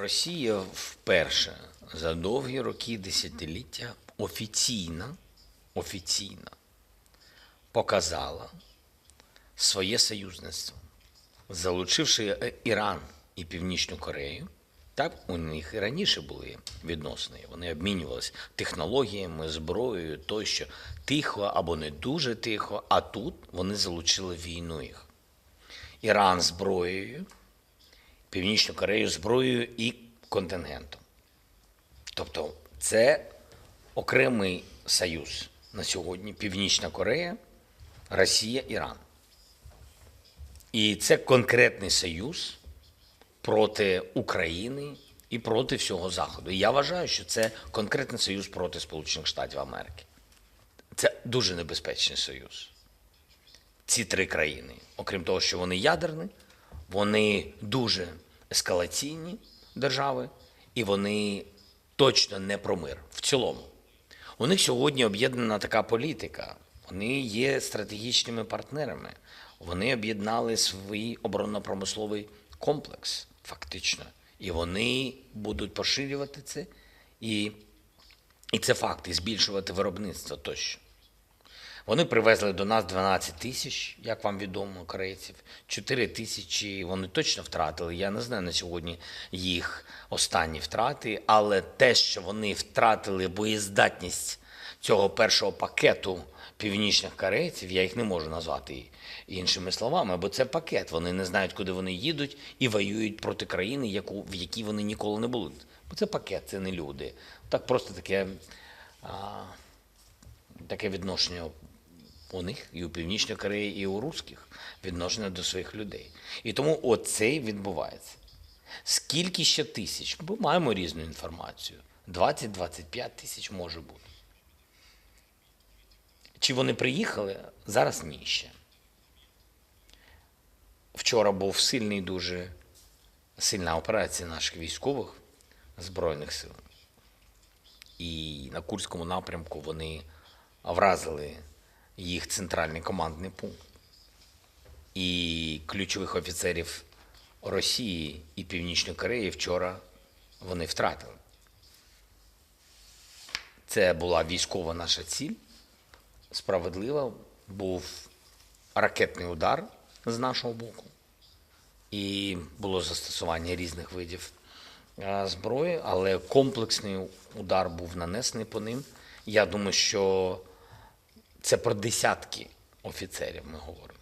Росія вперше за довгі роки десятиліття офіційно, офіційно показала своє союзництво, залучивши Іран і Північну Корею. Так, у них і раніше були відносини. Вони обмінювалися технологіями, зброєю тощо тихо або не дуже тихо. А тут вони залучили війну їх. Іран зброєю, Північну Корею зброєю і контингентом. Тобто це окремий союз на сьогодні Північна Корея, Росія, Іран. І це конкретний союз проти України і проти всього Заходу. І я вважаю, що це конкретний союз проти Сполучених Штатів Америки. Це дуже небезпечний союз. Ці три країни, окрім того, що вони ядерні, вони дуже ескалаційні держави, і вони точно не про мир в цілому. У них сьогодні об'єднана така політика. Вони є стратегічними партнерами. Вони об'єднали свій оборонно-промисловий комплекс, фактично. І вони будуть поширювати це. І, і це факт, і збільшувати виробництво тощо. Вони привезли до нас 12 тисяч, як вам відомо, корейців. 4 тисячі вони точно втратили. Я не знаю на сьогодні їх останні втрати, але те, що вони втратили боєздатність цього першого пакету північних корейців, я їх не можу назвати іншими словами, бо це пакет. Вони не знають, куди вони їдуть і воюють проти країни, яку, в якій вони ніколи не були. Бо це пакет, це не люди. Так просто таке. А, таке відношення у них і у Північній Кореї, і у русських відношення до своїх людей. І тому оце відбувається. Скільки ще тисяч? Ми маємо різну інформацію. 20-25 тисяч може бути. Чи вони приїхали? Зараз ні ще. Вчора був сильний, дуже сильна операція наших військових Збройних сил. І на Курському напрямку вони вразили їх центральний командний пункт. І ключових офіцерів Росії і Північної Кореї вчора вони втратили. Це була військова наша ціль. Справедливо був ракетний удар з нашого боку. І було застосування різних видів е, зброї, але комплексний удар був нанесений по ним. Я думаю, що це про десятки офіцерів ми говоримо.